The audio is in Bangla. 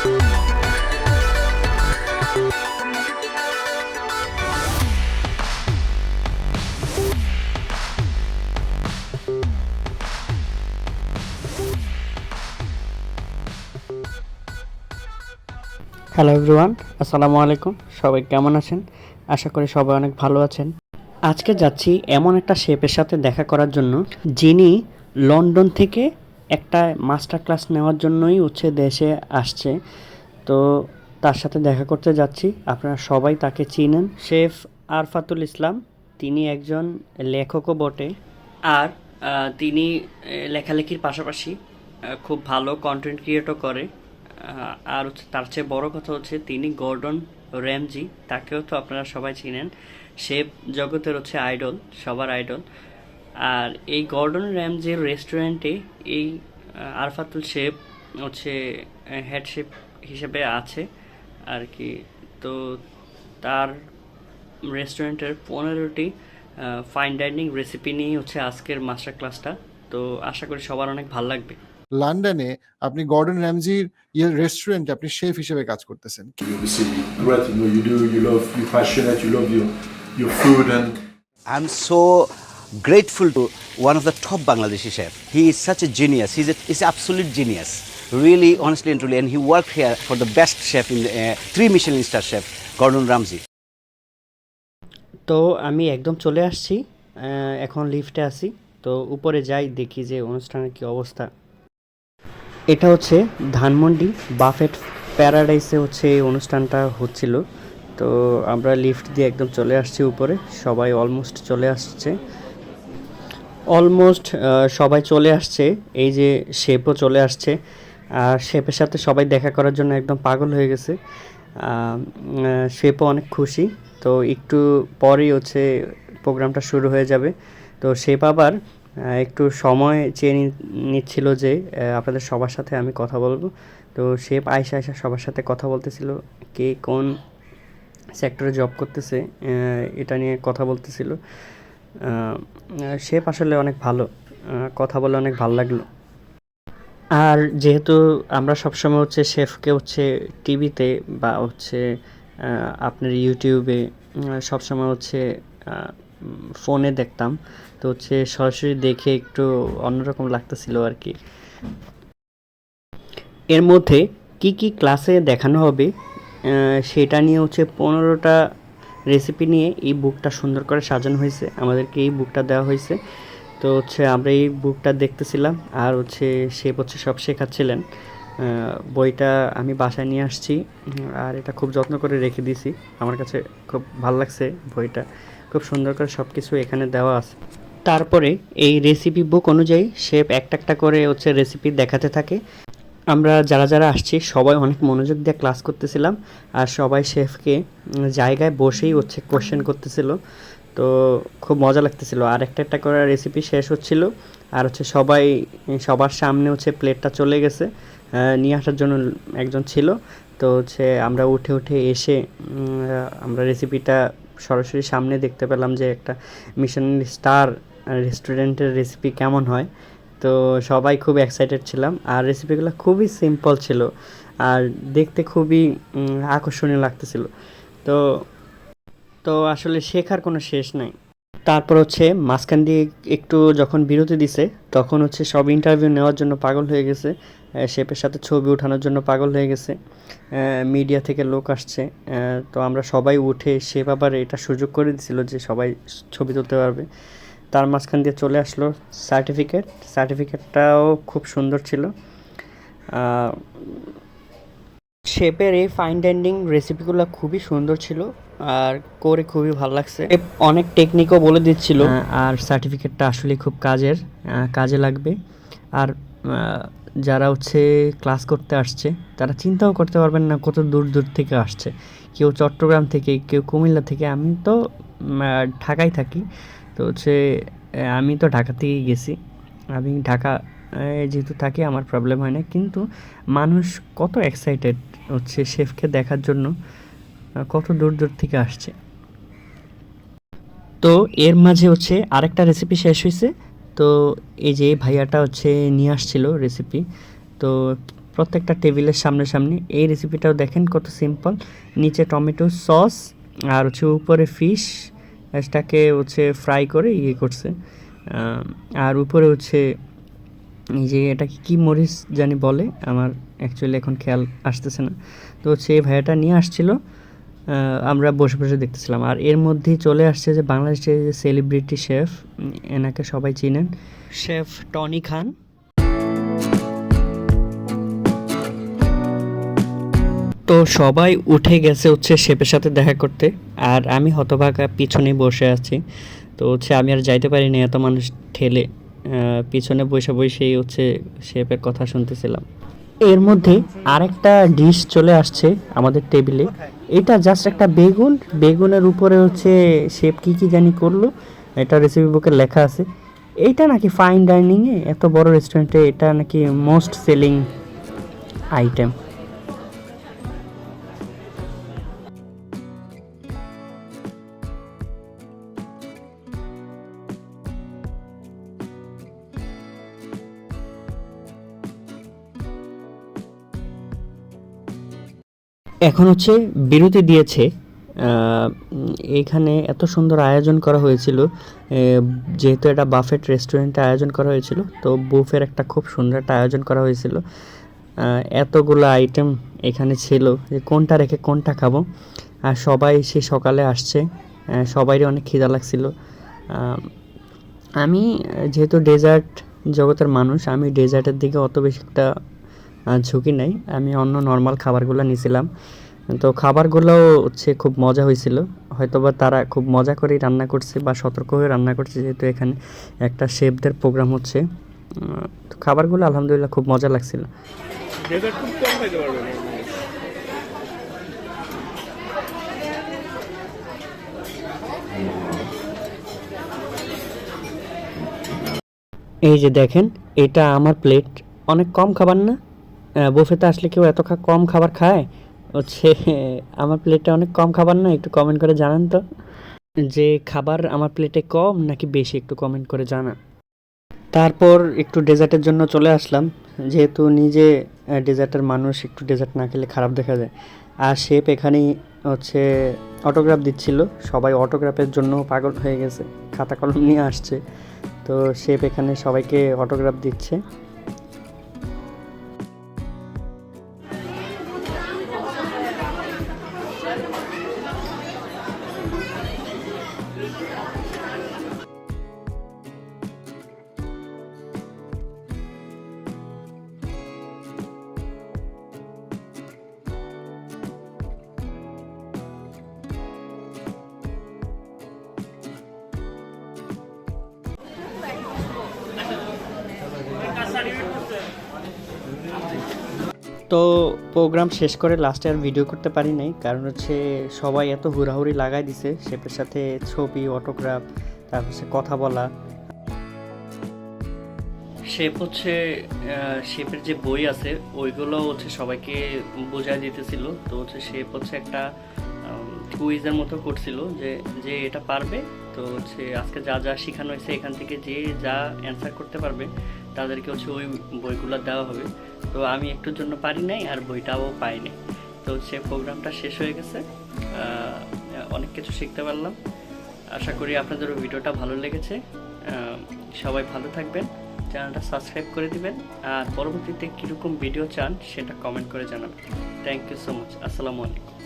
হ্যালো এভরিওয়ান আসসালামু আলাইকুম সবাই কেমন আছেন? আশা করি সবাই অনেক ভালো আছেন। আজকে যাচ্ছি এমন একটা শেপের সাথে দেখা করার জন্য, যিনি লন্ডন থেকে একটা মাস্টার ক্লাস নেওয়ার জন্যই হচ্ছে দেশে আসছে। তো তার সাথে দেখা করতে যাচ্ছি। আপনারা সবাই তাকে চিনেন। শেফ আরফাতুল ইসলাম, তিনি একজন লেখকও বটে। আর তিনি লেখালেখির পাশাপাশি খুব ভালো কন্টেন্ট ক্রিয়েটও করে। আর হচ্ছে তার চেয়ে বড় কথা হচ্ছে তিনি গর্ডন র্যামজি তাকেও তো আপনারা সবাই চিনেন। শেফ জগতের হচ্ছে আইডল সবার আইডল আর এই গর্ডন র্যামজির রেস্টুরেন্টে এই আরফাতুল শেফ হচ্ছে হেড শেফ হিসেবে আছে আর কি তো তার রেস্টুরেন্টের পনেরোটি ফাইন ডাইনিং রেসিপি নিয়ে হচ্ছে আজকের মাস্টার ক্লাসটা তো আশা করি সবার অনেক ভালো লাগবে লন্ডনে আপনি গর্ডন র্যামজির ইয়ে রেস্টুরেন্টে আপনি শেফ হিসেবে কাজ করতেছেন You obviously great in what you do. You love, you're passionate. You love your your food, and I'm so grateful to one of the top Bangladeshi chef. He is such a genius. He's a, he's absolute genius. Really, honestly and truly. And he worked here for the best chef in the, uh, three Michelin star chef, Gordon Ramsay. তো আমি একদম চলে আসছি এখন লিফটে আছি তো উপরে যাই দেখি যে অনুষ্ঠানের কি অবস্থা এটা হচ্ছে ধানমন্ডি বাফেট প্যারাডাইসে হচ্ছে এই অনুষ্ঠানটা হচ্ছিল তো আমরা লিফট দিয়ে একদম চলে আসছি উপরে সবাই অলমোস্ট চলে আসছে অলমোস্ট সবাই চলে আসছে। এই যে শেপও চলে আসছে। আর শেপের সাথে সবাই দেখা করার জন্য একদম পাগল হয়ে গেছে। শেপও অনেক খুশি। তো একটু পরেই হচ্ছে প্রোগ্রামটা শুরু হয়ে যাবে। তো শেপ আবার একটু সময় চেয়ে নিচ্ছিল যে আপনাদের সবার সাথে আমি কথা বলব। তো শেপ আয়সা আয়সা সবার সাথে কথা বলতেছিল, কে কোন সেক্টরে জব করতেছে এটা নিয়ে কথা বলতেছিল। শেপ আসলে অনেক ভালো কথা বলে অনেক ভালো লাগল। আর যেহেতু আমরা সবসময় হচ্ছে শেফকে হচ্ছে টিভিতে বা হচ্ছে আপনার ইউটিউবে সবসময় হচ্ছে ফোনে দেখতাম, তো হচ্ছে সরাসরি দেখে একটু অন্যরকম লাগতেছিল আর কি। এর মধ্যে কি কি ক্লাসে দেখানো হবে সেটা নিয়ে হচ্ছে পনেরোটা রেসিপি নিয়ে এই বুকটা সুন্দর করে সাজানো হয়েছে। আমাদেরকে এই বুকটা দেওয়া হয়েছে। তো হচ্ছে আমরা এই বুকটা দেখতেছিলাম আর হচ্ছে সে হচ্ছে সব শেখাচ্ছিলেন। বইটা আমি বাসায় নিয়ে আসছি। আর এটা খুব যত্ন করে রেখে দিয়েছি। আমার কাছে খুব ভালো লাগছে বইটা। খুব সুন্দর করে সব কিছু এখানে দেওয়া আছে। তারপরে এই রেসিপি বুক অনুযায়ী শেফ একটা একটা করে হচ্ছে রেসিপি দেখাতে থাকে। আমরা যারা যারা আসছি, সবাই অনেক মনোযোগ দিয়ে ক্লাস করতেছিলাম আর সবাই শেফকে জায়গায় বসেই হচ্ছে কোশ্চেন করতেছিল। তো খুব মজা লাগতেছিল। আর একটা একটা করে রেসিপি শেষ হচ্ছিল। আর হচ্ছে সবাই, সবার সামনে হচ্ছে প্লেটটা চলে গেছে। নিয়ে আসার জন্য একজন ছিল। তো হচ্ছে আমরা উঠে উঠে এসে আমরা রেসিপিটা সরাসরি সামনে দেখতে পেলাম যে একটা মিশন স্টার রেস্টুরেন্টের রেসিপি কেমন হয়। তো সবাই খুব এক্সাইটেড ছিলাম। আর রেসিপিগুলো খুবই সিম্পল ছিল। আর দেখতে খুবই আকর্ষণীয় লাগতেছিল। তো তো আসলে শেখার কোনো শেষ নাই। তারপর হচ্ছে মাঝখান দিয়ে একটু যখন বিরতি দিছে, তখন হচ্ছে সব ইন্টারভিউ নেওয়ার জন্য পাগল হয়ে গেছে। শেপের সাথে ছবি ওঠানোর জন্য পাগল হয়ে গেছে। মিডিয়া থেকে লোক আসছে। তো আমরা সবাই উঠে শেফ আবার এটা সুযোগ করে দিছিল যে সবাই ছবি তুলতে পারবে। তার মাঝখান দিয়ে চলে আসলো সার্টিফিকেট সার্টিফিকেটটাও খুব সুন্দর ছিল। শেপের এই ফাইন ডাইনিং রেসিপিগুলো খুবই সুন্দর ছিল আর করে খুবই ভালো লাগছে। অনেক টেকনিকও বলে দিচ্ছিল। আর সার্টিফিকেটটা আসলে খুব কাজের কাজে লাগবে। আর যারা হচ্ছে ক্লাস করতে আসছে তারা চিন্তাও করতে পারবেন না কত দূর দূর থেকে আসছে। কেউ চট্টগ্রাম থেকে কেউ কুমিল্লা থেকে আমি তো ঢাকায় থাকি। তো হচ্ছে আমি তো ঢাকা থেকেই গেছি। আমি ঢাকা যেহেতু থাকি, আমার প্রবলেম হয় না। কিন্তু মানুষ কত এক্সাইটেড হচ্ছে শেফকে দেখার জন্য কত দূর দূর থেকে আসছে। তো এর মাঝে হচ্ছে আরেকটা রেসিপি শেষ হয়েছে তো এই যে ভাইয়াটা হচ্ছে নিয়ে আসছিল রেসিপি তো প্রত্যেকটা টেবিলের সামনে সামনে এই রেসিপিটাও দেখেন কত সিম্পল নিচে টমেটো সস আর হচ্ছে উপরে ফিশ এটাকে হচ্ছে ফ্রাই করে ইয়ে করছে। আর উপরে হচ্ছে এই যে এটাকে কি মরিচ জানি বলে, আমার অ্যাকচুয়ালি এখন খেয়াল আসতেছে না। তো সেই ভাইয়াটা নিয়ে আসছিল আমরা বসে বসে দেখতেছিলাম। আর এর মধ্যেই চলে আসছে যে বাংলাদেশের যে সেলিব্রিটি শেফ এনাকে সবাই চিনেন শেফ টনি খান। তো সবাই উঠে গেছে হচ্ছে শেফের সাথে দেখা করতে। আর আমি হতভাগা পিছনে বসে আছি। তো হচ্ছে আমি আর যাইতে পারিনি এত মানুষ ঠেলে। পিছনে বসে বসেই হচ্ছে শেফের কথা শুনতেছিলাম। এর মধ্যে আরেকটা ডিশ চলে আসছে আমাদের টেবিলে এটা জাস্ট একটা বেগুন। বেগুনের উপরে হচ্ছে শেপ কি কি জানি করল। এটা রেসিপি বুকে লেখা আছে। এইটা নাকি ফাইন ডাইনিংয়ে এত বড় রেস্টুরেন্টে এটা নাকি মোস্ট সেলিং আইটেম এখন হচ্ছে বিরতি দিয়েছে এখানে এত সুন্দর আয়োজন করা হয়েছিল যেহেতু এটা বাফেট রেস্টুরেন্টে আয়োজন করা হয়েছিল তো বুফের একটা খুব সুন্দর একটা আয়োজন করা হয়েছিল। এতগুলো আইটেম এখানে ছিল যে কোনটা রেখে কোনটা খাব। আর সবাই সে সকালে আসছে আহ, সবারই অনেক খিদা লাগছিল। আমি যেহেতু ডেজার্ট জগতের মানুষ আমি ডেজার্টের দিকে অত বেশি একটা ঝুঁকি নাই। আমি অন্য নর্মাল খাবারগুলো নিয়েছিলাম তো খাবারগুলো হচ্ছে খুব মজা হয়েছিল। হয়তোবা তারা খুব মজা করেই রান্না করছে বা সতর্ক হয়ে রান্না করছে যেহেতু এখানে একটা শেফদের প্রোগ্রাম হচ্ছে। তো খাবারগুলো আলহামদুলিল্লাহ খুব মজা লাগছিল। এই যে দেখেন এটা আমার প্লেট অনেক কম খাবার না? বুফেতে আসলে কেউ এত কম খাবার খায়? হচ্ছে, আমার প্লেটে অনেক কম খাবার না একটু কমেন্ট করে জানান তো। যে খাবার আমার প্লেটে কম নাকি বেশি একটু কমেন্ট করে জানান। তারপর একটু ডেজার্টের জন্য চলে আসলাম। যেহেতু নিজে ডেজার্টের মানুষ, একটু ডেজার্ট না খেলে খারাপ দেখা যায়। আর শেপ এখানেই হচ্ছে অটোগ্রাফ দিচ্ছিল। সবাই অটোগ্রাফের জন্য পাগল হয়ে গেছে খাতা কলম নিয়ে আসছে। তো শেপ এখানে সবাইকে অটোগ্রাফ দিচ্ছে। তো প্রোগ্রাম শেষ করে লাস্টে আর ভিডিও করতে পারি নাই। কারণ হচ্ছে সবাই এত হুড়াহুড়ি লাগাই দিছে শেফের সাথে ছবি অটোগ্রাফ তারপর হচ্ছে কথা বলা। শেপ হচ্ছে শেপের যে বই আছে, ওইগুলো হচ্ছে সবাইকে বোঝাই দিতেছিল। তো হচ্ছে শেপ হচ্ছে একটা কুইজের মতো করছিল যে যে এটা পারবে, তো হচ্ছে আজকে যা যা শেখানো হয়েছে এখান থেকে যে যা অ্যান্সার করতে পারবে তাদেরকে হচ্ছে ওই বইগুলো দেওয়া হবে। তো আমি একটুর জন্য পারি নাই আর বইটাও পাইনি। তো সে প্রোগ্রামটা শেষ হয়ে গেছে। অনেক কিছু শিখতে পারলাম। আশা করি আপনাদেরও ভিডিওটা ভালো লেগেছে। সবাই ভালো থাকবেন। চ্যানেলটা সাবস্ক্রাইব করে দিবেন। আর পরবর্তীতে কীরকম ভিডিও চান সেটা কমেন্ট করে জানাবেন। থ্যাংক ইউ সো মাচ আসসালামু আলাইকুম।